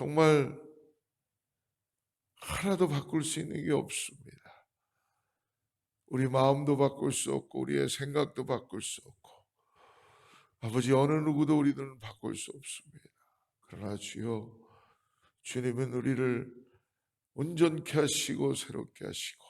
정말 하나도 바꿀 수 있는 게 없습니다. 우리 마음도 바꿀 수 없고, 우리의 생각도 바꿀 수 없고, 아버지 어느 누구도 우리들은 바꿀 수 없습니다. 그러나 주여, 주님은 우리를 온전케 하시고 새롭게 하시고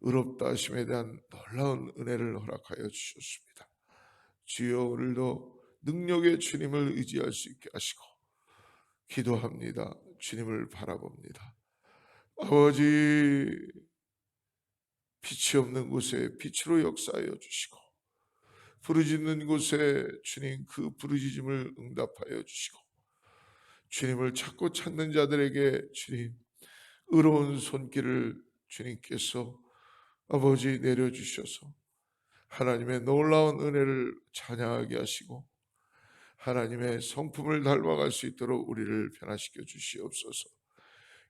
의롭다 하심에 대한 놀라운 은혜를 허락하여 주셨습니다. 주여 오늘도 능력의 주님을 의지할 수 있게 하시고 기도합니다. 주님을 바라봅니다. 아버지 빛이 없는 곳에 빛으로 역사하여 주시고 부르짖는 곳에 주님 그 부르짖음을 응답하여 주시고 주님을 찾고 찾는 자들에게 주님 의로운 손길을 주님께서 아버지 내려주셔서 하나님의 놀라운 은혜를 찬양하게 하시고 하나님의 성품을 닮아갈 수 있도록 우리를 변화시켜 주시옵소서.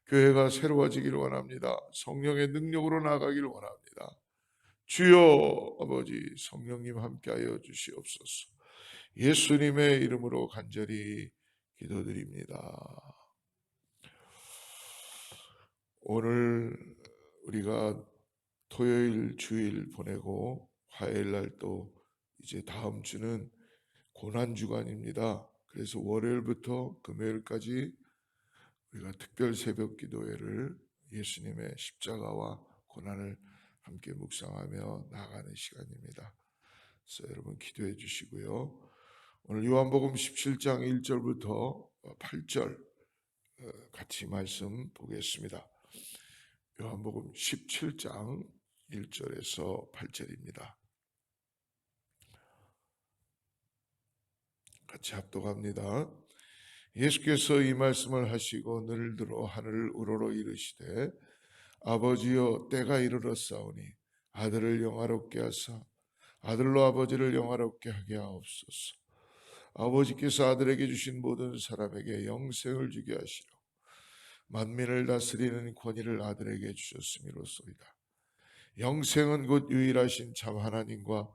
교회가 새로워지기를 원합니다. 성령의 능력으로 나가기를 원합니다. 주여 아버지 성령님 함께하여 주시옵소서. 예수님의 이름으로 간절히 기도드립니다. 오늘 우리가 토요일 주일 보내고 화요일 날 또 이제 다음 주는 고난 주간입니다. 그래서 월요일부터 금요일까지 우리가 특별 새벽 기도회를 예수님의 십자가와 고난을 함께 묵상하며 나가는 시간입니다. 그래서 여러분 기도해 주시고요. 오늘 요한복음 17장 1절부터 8절 어, 같이 말씀 보겠습니다. 요한복음 17장 1절에서 8절입니다. 같이 합독합니다. 예수께서 이 말씀을 하시고 늘 들어 하늘을 우러러 이르시되 아버지여 때가 이르렀사오니 아들을 영화롭게 하사 아들로 아버지를 영화롭게 하게 하옵소서. 아버지께서 아들에게 주신 모든 사람에게 영생을 주게 하시려 만민을 다스리는 권위를 아들에게 주셨음이로소이다. 영생은 곧 유일하신 참 하나님과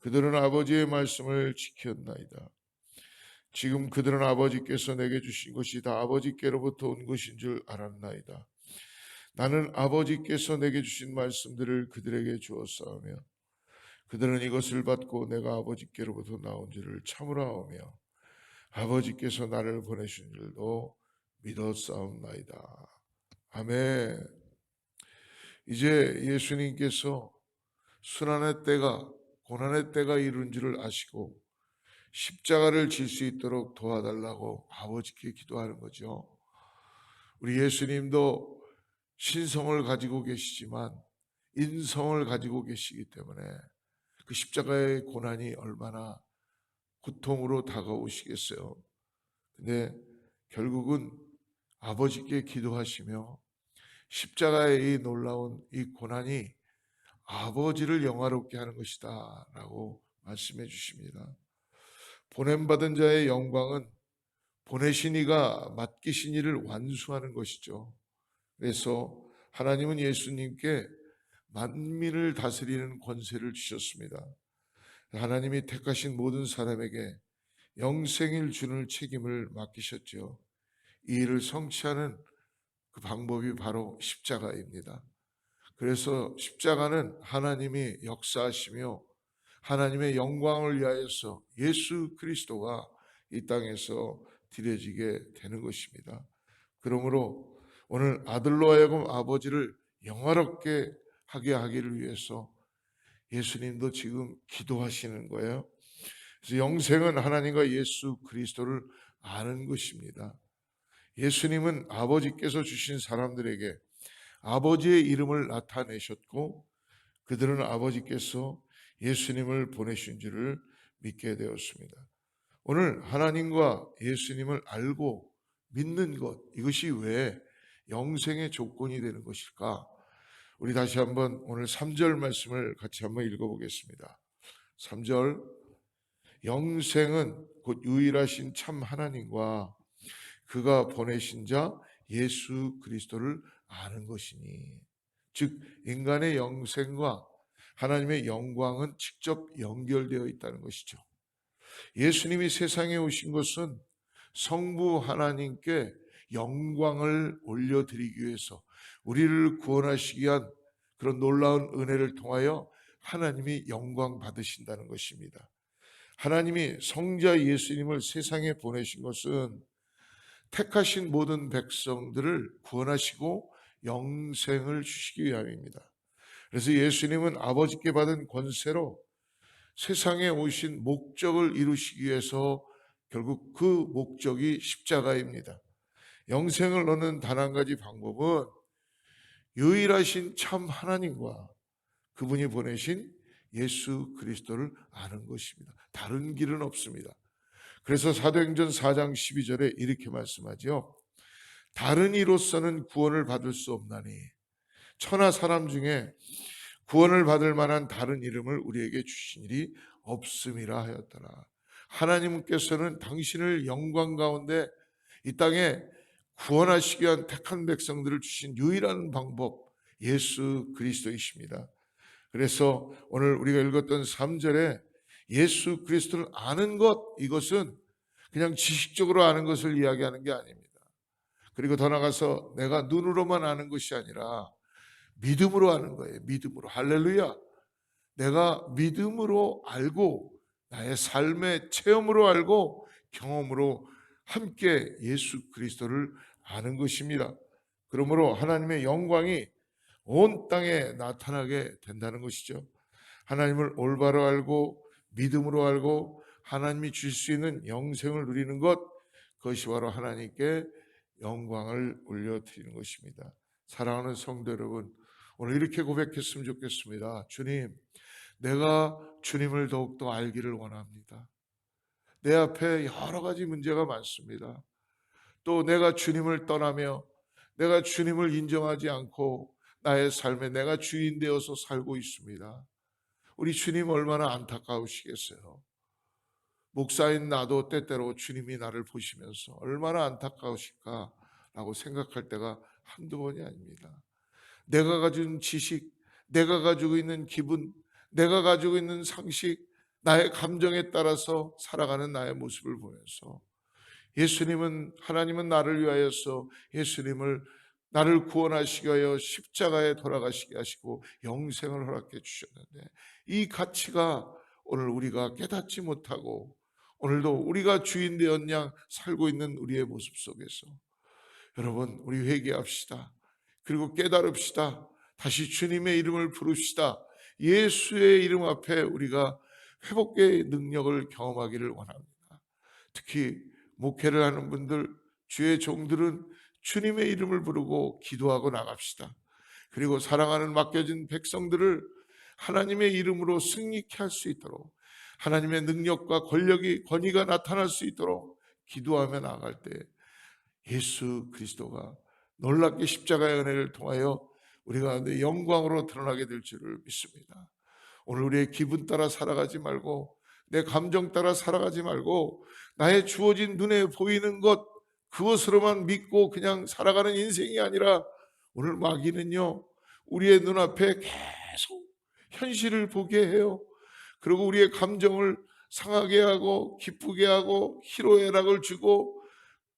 그들은 아버지의 말씀을 지켰나이다. 지금 그들은 아버지께서 내게 주신 것이 다 아버지께로부터 온 것인 줄 알았나이다. 나는 아버지께서 내게 주신 말씀들을 그들에게 주었사오며 그들은 이것을 받고 내가 아버지께로부터 나온 줄을 참으라 하며 아버지께서 나를 보내신 줄도 믿었사옵나이다. 아멘. 이제 예수님께서 순환의 때가 고난의 때가 이른 줄을 아시고 십자가를 질 수 있도록 도와달라고 아버지께 기도하는 거죠. 우리 예수님도 신성을 가지고 계시지만 인성을 가지고 계시기 때문에 그 십자가의 고난이 얼마나 고통으로 다가오시겠어요. 근데 결국은 아버지께 기도하시며 십자가의 이 놀라운 이 고난이 아버지를 영화롭게 하는 것이다 라고 말씀해 주십니다. 보냄받은 자의 영광은 보내신 이가 맡기신 일을 완수하는 것이죠. 그래서 하나님은 예수님께 만민을 다스리는 권세를 주셨습니다. 하나님이 택하신 모든 사람에게 영생을 주는 책임을 맡기셨죠. 이 일을 성취하는 그 방법이 바로 십자가입니다. 그래서 십자가는 하나님이 역사하시며 하나님의 영광을 위하여서 예수 그리스도가 이 땅에서 드려지게 되는 것입니다. 그러므로 오늘 아들로 하여금 아버지를 영화롭게 하게 하기를 위해서 예수님도 지금 기도하시는 거예요. 그래서 영생은 하나님과 예수 그리스도를 아는 것입니다. 예수님은 아버지께서 주신 사람들에게 아버지의 이름을 나타내셨고 그들은 아버지께서 예수님을 보내신 줄을 믿게 되었습니다. 오늘 하나님과 예수님을 알고 믿는 것 이것이 왜 영생의 조건이 되는 것일까? 우리 다시 한번 오늘 3절 말씀을 같이 한번 읽어보겠습니다. 3절 영생은 곧 유일하신 참 하나님과 그가 보내신 자 예수 그리스도를 아는 것이니 즉 인간의 영생과 하나님의 영광은 직접 연결되어 있다는 것이죠. 예수님이 세상에 오신 것은 성부 하나님께 영광을 올려드리기 위해서 우리를 구원하시기 위한 그런 놀라운 은혜를 통하여 하나님이 영광 받으신다는 것입니다. 하나님이 성자 예수님을 세상에 보내신 것은 택하신 모든 백성들을 구원하시고 영생을 주시기 위함입니다. 그래서 예수님은 아버지께 받은 권세로 세상에 오신 목적을 이루시기 위해서 결국 그 목적이 십자가입니다. 영생을 얻는 단 한 가지 방법은 유일하신 참 하나님과 그분이 보내신 예수 그리스도를 아는 것입니다. 다른 길은 없습니다. 그래서 사도행전 4장 12절에 이렇게 말씀하죠. 다른 이로서는 구원을 받을 수 없나니 천하 사람 중에 구원을 받을 만한 다른 이름을 우리에게 주신 일이 없음이라 하였더라. 하나님께서는 당신을 영광 가운데 이 땅에 구원하시기 위한 택한 백성들을 주신 유일한 방법 예수 그리스도이십니다. 그래서 오늘 우리가 읽었던 3절에 예수 그리스도를 아는 것 이것은 그냥 지식적으로 아는 것을 이야기하는 게 아닙니다. 그리고 더 나가서 내가 눈으로만 아는 것이 아니라 믿음으로 아는 거예요. 믿음으로. 할렐루야. 내가 믿음으로 알고 나의 삶의 체험으로 알고 경험으로 함께 예수 그리스도를 아는 것입니다. 그러므로 하나님의 영광이 온 땅에 나타나게 된다는 것이죠. 하나님을 올바로 알고 믿음으로 알고 하나님이 주실 수 있는 영생을 누리는 것 그것이 바로 하나님께 영광을 올려드리는 것입니다. 사랑하는 성도 여러분, 오늘 이렇게 고백했으면 좋겠습니다. 주님, 내가 주님을 더욱더 알기를 원합니다. 내 앞에 여러 가지 문제가 많습니다. 또 내가 주님을 떠나며 내가 주님을 인정하지 않고 나의 삶에 내가 주인 되어서 살고 있습니다. 우리 주님 얼마나 안타까우시겠어요. 목사인 나도 때때로 주님이 나를 보시면서 얼마나 안타까우실까라고 생각할 때가 한두 번이 아닙니다. 내가 가진 지식, 내가 가지고 있는 기분, 내가 가지고 있는 상식, 나의 감정에 따라서 살아가는 나의 모습을 보면서 예수님은 하나님은 나를 위하여서 예수님을 나를 구원하시기 위하여 십자가에 돌아가시게 하시고 영생을 허락해 주셨는데 이 가치가 오늘 우리가 깨닫지 못하고 오늘도 우리가 주인 되었냐 살고 있는 우리의 모습 속에서 여러분 우리 회개합시다. 그리고 깨달읍시다. 다시 주님의 이름을 부릅시다. 예수의 이름 앞에 우리가 회복의 능력을 경험하기를 원합니다. 특히 목회를 하는 분들, 주의 종들은 주님의 이름을 부르고 기도하고 나갑시다. 그리고 사랑하는 맡겨진 백성들을 하나님의 이름으로 승리케 할 수 있도록 하나님의 능력과 권력이 권위가 나타날 수 있도록 기도하며 나갈 때 예수 그리스도가 놀랍게 십자가의 은혜를 통하여 우리가 영광으로 드러나게 될 줄을 믿습니다. 오늘 우리의 기분 따라 살아가지 말고 내 감정 따라 살아가지 말고 나의 주어진 눈에 보이는 것 그것으로만 믿고 그냥 살아가는 인생이 아니라 오늘 마귀는요 우리의 눈앞에 계속 현실을 보게 해요. 그리고 우리의 감정을 상하게 하고 기쁘게 하고 희로애락을 주고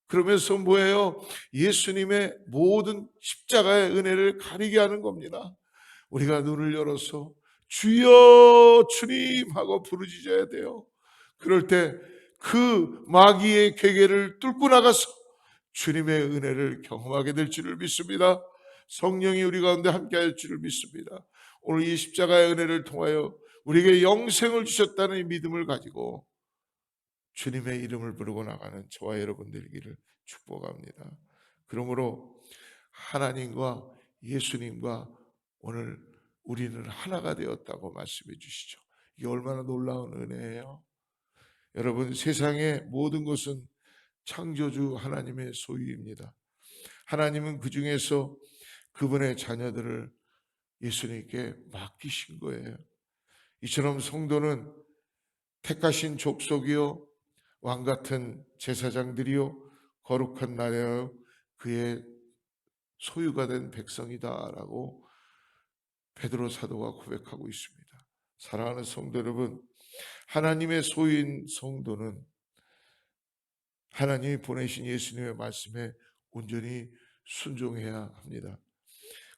그러면서 뭐예요? 예수님의 모든 십자가의 은혜를 가리게 하는 겁니다. 우리가 눈을 열어서 주여 주님 하고 부르짖어야 돼요. 그럴 때 그 마귀의 괴계를 뚫고 나가서 주님의 은혜를 경험하게 될 줄을 믿습니다. 성령이 우리 가운데 함께 할 줄을 믿습니다. 오늘 이 십자가의 은혜를 통하여 우리에게 영생을 주셨다는 믿음을 가지고 주님의 이름을 부르고 나가는 저와 여러분들이기를 축복합니다. 그러므로 하나님과 예수님과 오늘 우리는 하나가 되었다고 말씀해 주시죠. 이게 얼마나 놀라운 은혜예요. 여러분 세상의 모든 것은 창조주 하나님의 소유입니다. 하나님은 그 중에서 그분의 자녀들을 예수님께 맡기신 거예요. 이처럼 성도는 택하신 족속이요 왕 같은 제사장들이요 거룩한 나라요 그의 소유가 된 백성이다라고 베드로 사도가 고백하고 있습니다. 사랑하는 성도 여러분, 하나님의 소유인 성도는 하나님이 보내신 예수님의 말씀에 온전히 순종해야 합니다.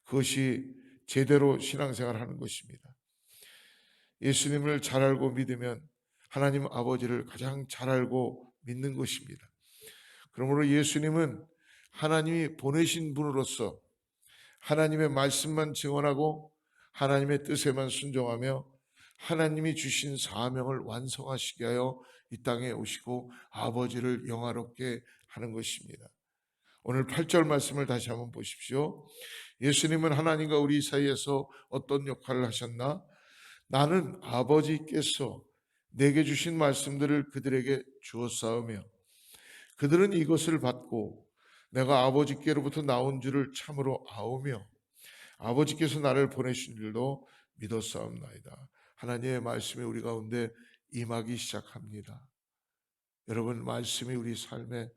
그것이 제대로 신앙생활 하는 것입니다. 예수님을 잘 알고 믿으면 하나님 아버지를 가장 잘 알고 믿는 것입니다. 그러므로 예수님은 하나님이 보내신 분으로서 하나님의 말씀만 증언하고 하나님의 뜻에만 순종하며 하나님이 주신 사명을 완성하시게 하여 이 땅에 오시고 아버지를 영화롭게 하는 것입니다. 오늘 8절 말씀을 다시 한번 보십시오. 예수님은 하나님과 우리 사이에서 어떤 역할을 하셨나? 나는 아버지께서 내게 주신 말씀들을 그들에게 주었사오며 그들은 이것을 받고 내가 아버지께로부터 나온 줄을 참으로 아오며 아버지께서 나를 보내신 줄도 믿었사옵나이다. 하나님의 말씀이 우리 가운데 임하기 시작합니다. 여러분 말씀이 우리 삶에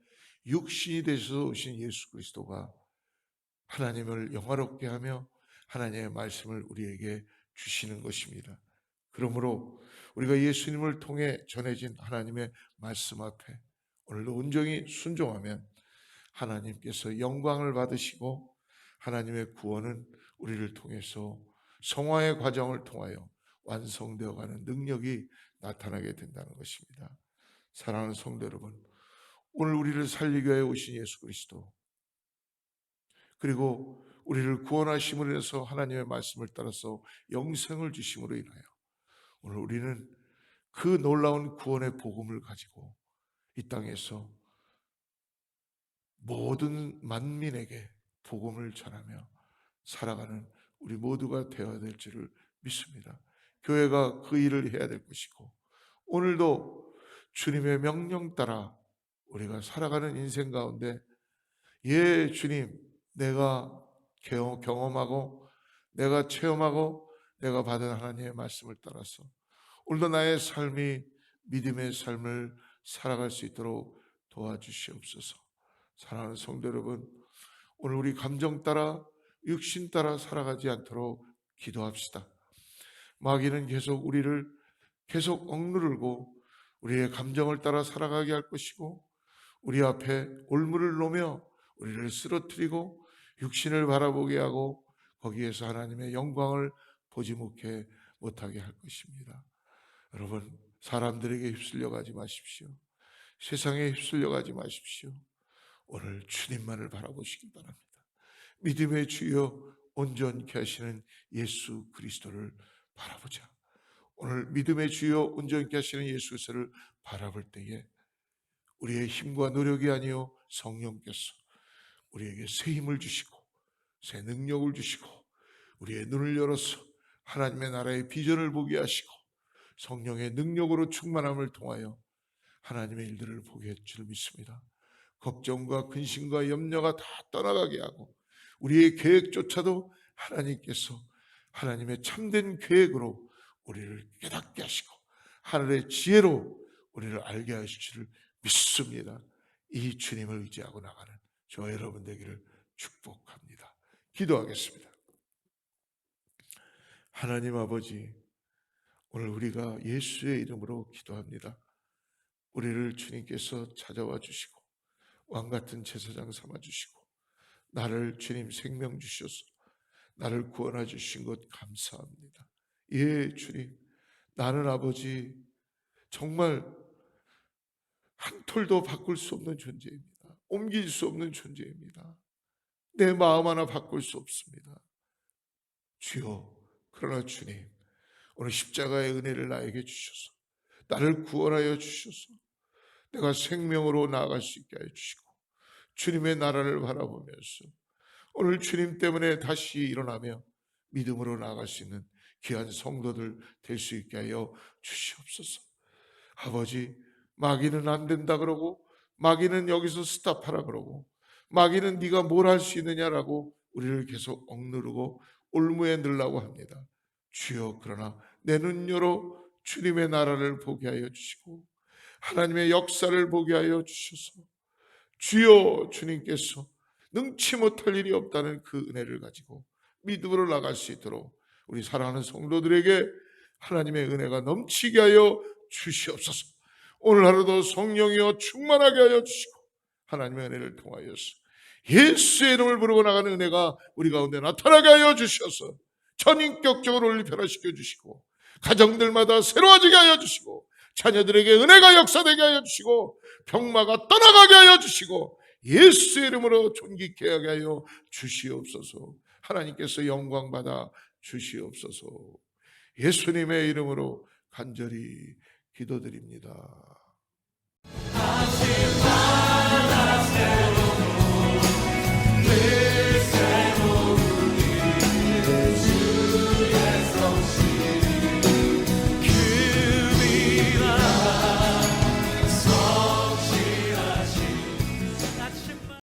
육신이 되셔서 오신 예수 그리스도가 하나님을 영화롭게 하며 하나님의 말씀을 우리에게 주시는 것입니다. 그러므로 우리가 예수님을 통해 전해진 하나님의 말씀 앞에 오늘도 온전히 순종하면 하나님께서 영광을 받으시고 하나님의 구원은 우리를 통해서 성화의 과정을 통하여 완성되어 가는 능력이 나타나게 된다는 것입니다. 사랑하는 성도 여러분, 오늘 우리를 살리기 위해 오신 예수 그리스도 그리고 우리를 구원하심으로 인해서 하나님의 말씀을 따라서 영생을 주심으로 인하여 오늘 우리는 그 놀라운 구원의 복음을 가지고 이 땅에서 모든 만민에게 복음을 전하며 살아가는 우리 모두가 되어야 될 줄을 믿습니다. 교회가 그 일을 해야 될 것이고 오늘도 주님의 명령 따라 우리가 살아가는 인생 가운데 예 주님 내가 경- 경험하고 내가 체험하고 내가 받은 하나님의 말씀을 따라서 오늘도 나의 삶이 믿음의 삶을 살아갈 수 있도록 도와주시옵소서. 사랑하는 성도 여러분, 오늘 우리 감정 따라 육신 따라 살아가지 않도록 기도합시다. 마귀는 계속 우리를 계속 억누르고 우리의 감정을 따라 살아가게 할 것이고 우리 앞에 올무를 놓으며 우리를 쓰러뜨리고 육신을 바라보게 하고 거기에서 하나님의 영광을 보지 못해 못하게 할 것입니다. 여러분 사람들에게 휩쓸려 가지 마십시오. 세상에 휩쓸려 가지 마십시오. 오늘 주님만을 바라보시기 바랍니다. 믿음의 주여 온전케 하시는 예수 그리스도를 바라보자. 오늘 믿음의 주여 온전케 하시는 예수 그리스도를 바라볼 때에 우리의 힘과 노력이 아니요 성령께서 우리에게 새 힘을 주시고 새 능력을 주시고 우리의 눈을 열어서 하나님의 나라의 비전을 보게 하시고 성령의 능력으로 충만함을 통하여 하나님의 일들을 보게 할 줄 믿습니다. 걱정과 근심과 염려가 다 떠나가게 하고 우리의 계획조차도 하나님께서 하나님의 참된 계획으로 우리를 깨닫게 하시고 하늘의 지혜로 우리를 알게 하실 줄을 믿습니다. 이 주님을 의지하고 나가는 저 여러분 되기를 축복합니다. 기도하겠습니다. 하나님 아버지, 오늘 우리가 예수의 이름으로 기도합니다. 우리를 주님께서 찾아와 주시고 왕 같은 제사장 삼아 주시고 나를 주님 생명 주셔서 나를 구원해 주신 것 감사합니다. 예, 주님. 나는 아버지 정말 한 톨도 바꿀 수 없는 존재입니다. 옮길 수 없는 존재입니다. 내 마음 하나 바꿀 수 없습니다. 주여, 그러나 주님, 오늘 십자가의 은혜를 나에게 주셔서 나를 구원하여 주셔서 내가 생명으로 나아갈 수 있게 하여 주시고 주님의 나라를 바라보면서 오늘 주님 때문에 다시 일어나며 믿음으로 나아갈 수 있는 귀한 성도들 될 수 있게 하여 주시옵소서. 아버지, 마귀는 안 된다 그러고 마귀는 여기서 스탑하라 그러고 마귀는 네가 뭘 할 수 있느냐라고 우리를 계속 억누르고 올무에 넣으려고 합니다. 주여 그러나 내 눈 열어 주님의 나라를 보게 하여 주시고 하나님의 역사를 보게 하여 주셔서 주여 주님께서 능치 못할 일이 없다는 그 은혜를 가지고 믿음으로 나갈 수 있도록 우리 사랑하는 성도들에게 하나님의 은혜가 넘치게 하여 주시옵소서. 오늘 하루도 성령이여 충만하게 하여 주시고 하나님의 은혜를 통하여서 예수의 이름을 부르고 나가는 은혜가 우리 가운데 나타나게 하여 주셔서 전인격적으로 우리 변화시켜 주시고 가정들마다 새로워지게 하여 주시고 자녀들에게 은혜가 역사되게 하여 주시고 병마가 떠나가게 하여 주시고 예수의 이름으로 존귀케 하게 하여 주시옵소서 하나님께서 영광 받아 주시옵소서 예수님의 이름으로 간절히 기도드립니다. Наші пана.